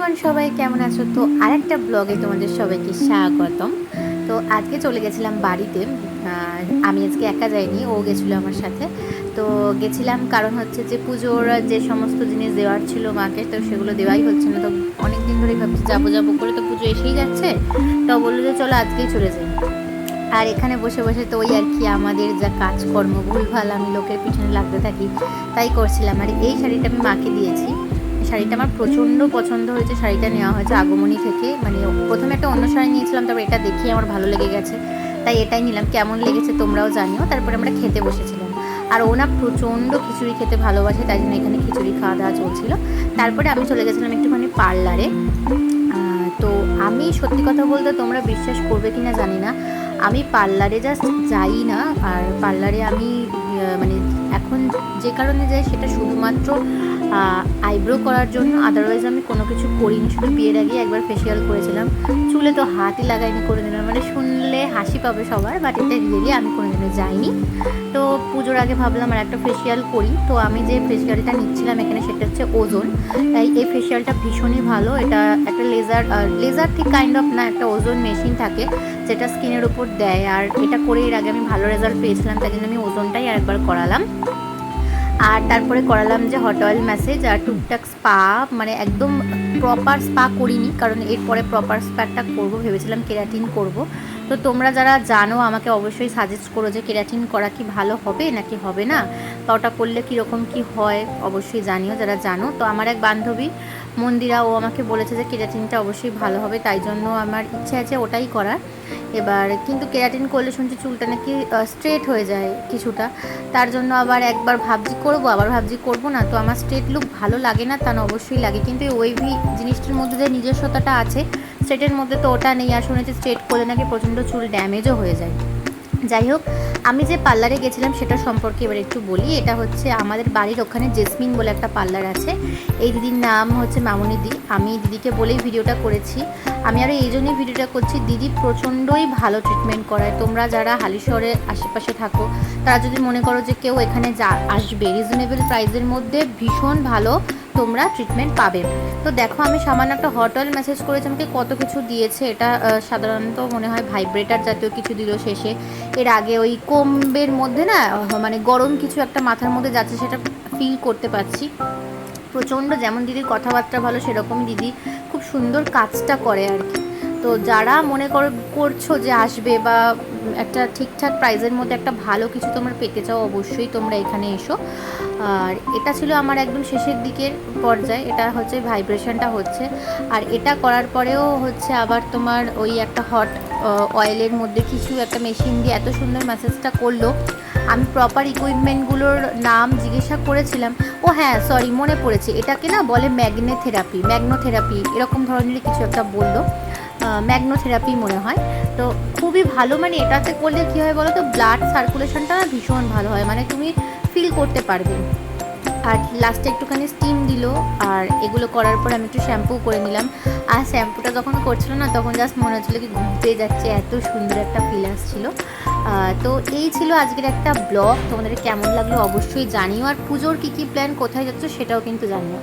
Everyone সবাই কেমন আছো? তো আরেকটা ব্লগে তোমাদের সবাইকে স্বাগতম। তো আজকে চলে গেছিলাম বাড়িতে। আমি আজকে একা যাইনি, ও গেছিল আমার সাথে। তো গেছিলাম কারণ হচ্ছে যে পুজোর যে সমস্ত জিনিস দেওয়ার ছিল মাকে, তো সেগুলো দেওয়াই হচ্ছে না তো অনেক দিন ধরেই ভাবছি যাব যাব করে তো পুজো এসেই যাচ্ছে। তো বলল যে চলো আজকেই চলে যাই। আর এখানে বসে বসে তো ওই আর কি আমাদের যা কাজকর্ম, ভুলভাল আমি লোকের পিছনে লাগতে থাকি, তাই করছিলাম। আর এই শাড়িটা আমি মাকে দিয়েছি। শাড়িটা আমার প্রচণ্ড পছন্দ হয়েছে, শাড়িটা নেওয়া হয়েছে আগমনী থেকে। মানে প্রথমে একটা অন্য শাড়ি নিয়েছিলাম, তারপর এটা দেখিয়ে আমার ভালো লেগে গেছে। তাই এটাই নিলাম, কেমন লেগেছে তোমরাও জানিও। তারপরে আমরা খেতে বসেছিলাম। আর ও না প্রচণ্ড খিচুড়ি খেতে ভালোবাসে, তাই জন্য এখানে খিচুড়ি খাওয়া দাওয়া চলছিল। তারপরে আমি চলে গেছিলাম একটুখানি পার্লারে। তো আমি সত্যি কথা বলতে তোমরা বিশ্বাস করবে কি না জানি না। আমি পার্লারে জাস্ট যাই না, আর পার্লারে আমি মানে এখন যে কারণে যাই সেটা শুধুমাত্র আইব্রো করার জন্য আদারওয়াইজ আমি কোনো কিছু করিনি, শুধু বিয়ের আগে একবার ফেসিয়াল করেছিলাম। চুলে তো হাতই লাগাইনি করে দিলাম মানে শুনলে হাসি পাবে সবার বাট এটা রিয়েলি আমি কোনোদিনও যাইনি। তো পুজোর আগে ভাবলাম আর একটা ফেসিয়াল করি। তো আমি যে ফেসিয়ালটা নিচ্ছিলাম এখানে, সেটা হচ্ছে ওজন তাই এই ফেসিয়ালটা ভীষণই ভালো। এটা একটা লেজার লেজার ঠিক কাইন্ড অফ না, একটা ওজন মেশিন থাকে, যেটা স্কিনের উপর দেয়। আর এটা করে এর আগে আমি ভালো রেজাল্ট পেয়েছিলাম, তাই জন্য আমি ওজনটাই আরেকবার করালাম। আর তারপরে করালাম যে হট অয়েল ম্যাসেজ আর টুকটাক স্পা মানে একদম প্রপার স্পা করিনি, কারণ এরপরে প্রপার স্পাটা করব, ভেবেছিলাম কেরাটিন করব। তো তোমরা যারা জানো, আমাকে অবশ্যই সাজেস্ট করো যে কেরাটিন করা কি ভালো হবে নাকি হবে না? বা ওটা করলে কীরকম কি হয়, অবশ্যই জানিও, যারা জানো। তো আমার এক বান্ধবী মন্দিরা, ও আমাকে বলেছে যে কেরাটিনটা অবশ্যই ভালো হবে, তাই জন্য আমার ইচ্ছে আছে ওটাই করার। এবার কিন্তু কেরাটিন করলে শুনছি চুলটা নাকি স্ট্রেট হয়ে যায় কিছুটা। তার জন্য আবার একবার ভাবছি করব, আবার ভাবছি করব না, তো আমার স্ট্রেট লুক ভালো লাগে না, তা না, অবশ্যই লাগে। কিন্তু ওয়েভি জিনিসটার মধ্যে যে নিজস্বতাটা আছে স্ট্রেটের মধ্যে তো ওটা নেই, আর শুনেছি স্ট্রেট করলে নাকি প্রচণ্ড চুল ড্যামেজও হয়ে যায়। যাই হোক, আমি যে পার্লারে গেছিলাম সেটা সম্পর্কে এবার একটু বলি। এটা হচ্ছে আমাদের বাড়ির ওখানে জেসমিন বলে একটা পার্লার আছে। এই দিদির নাম হচ্ছে মামনি দি। আমি দিদিকে বলেই ভিডিওটা করেছি। আমি আরও এই জন্যই ভিডিওটা করছি, দিদি প্রচণ্ডই ভালো ট্রিটমেন্ট করায়। তোমরা যারা হালিশহরের আশেপাশে থাকো, তারা যদি মনে করো যে কেউ এখানে যা, আসবে। রিজনেবল প্রাইসের মধ্যে ভীষণ ভালো তোমরা ট্রিটমেন্ট পাবে। তো দেখো, আমি সামান্য একটা হট অয়েল মেসেজ করেছি, আমাকে কত কিছু দিয়েছে। এটা সাধারণত মনে হয় ভাইব্রেটার জাতীয় কিছু দিল শেষে। এর আগে ওই কোম্বের মধ্যে না মানে গরম কিছু একটা মাথার মধ্যে যাচ্ছে, সেটা ফিল করতে পারছি। প্রচণ্ড যেমন দিদির কথাবার্তা ভালো সেরকমই দিদি খুব সুন্দর কাজটা করে আর কি। তো যারা মনে করো, করছ যে আসবে বা একটা ঠিকঠাক প্রাইজের মধ্যে একটা ভালো কিছু তোমরা পেতে চাও, অবশ্যই তোমরা এখানে এসো। আর এটা ছিল আমার একদম শেষের দিকের পর্যায়ে, এটা হচ্ছে ভাইব্রেশনটা হচ্ছে। আর এটা করার পরেও হচ্ছে আবার তোমার ওই একটা হট অয়েলের মধ্যে কিছু একটা মেশিন দিয়ে এত সুন্দর ম্যাসেজটা করল। আমি প্রপার ইকুইপমেন্টগুলোর নাম জিজ্ঞাসা করেছিলাম, ও হ্যাঁ সরি মনে পড়েছে। এটাকে না বলে ম্যাগনেথেরাপি, ম্যাগনোথেরাপি, এরকম ধরনের কিছু একটা বলল। ম্যাগনোথেরাপি মনে হয়। তো খুবই ভালো মানে এটাতে করলে কী হয় বলো তো ব্লাড সার্কুলেশনটা ভীষণ ভালো হয় মানে তুমি ফিল করতে পারবে। আর লাস্টে একটুখানি স্টিম দিল, আর এগুলো করার পর আমি একটু শ্যাম্পু করে নিলাম। আর শ্যাম্পুটা যখন করছিল না, তখন জাস্ট মনে হচ্ছিল কি ঘুরতে যাচ্ছে, এত সুন্দর একটা ফিল আসছিল। তো এই ছিল আজকের একটা ব্লগ তোমাদের কেমন লাগল অবশ্যই জানিও। আর পুজোর কী কী প্ল্যান কোথায় যাচ্ছ সেটাও কিন্তু জানিও।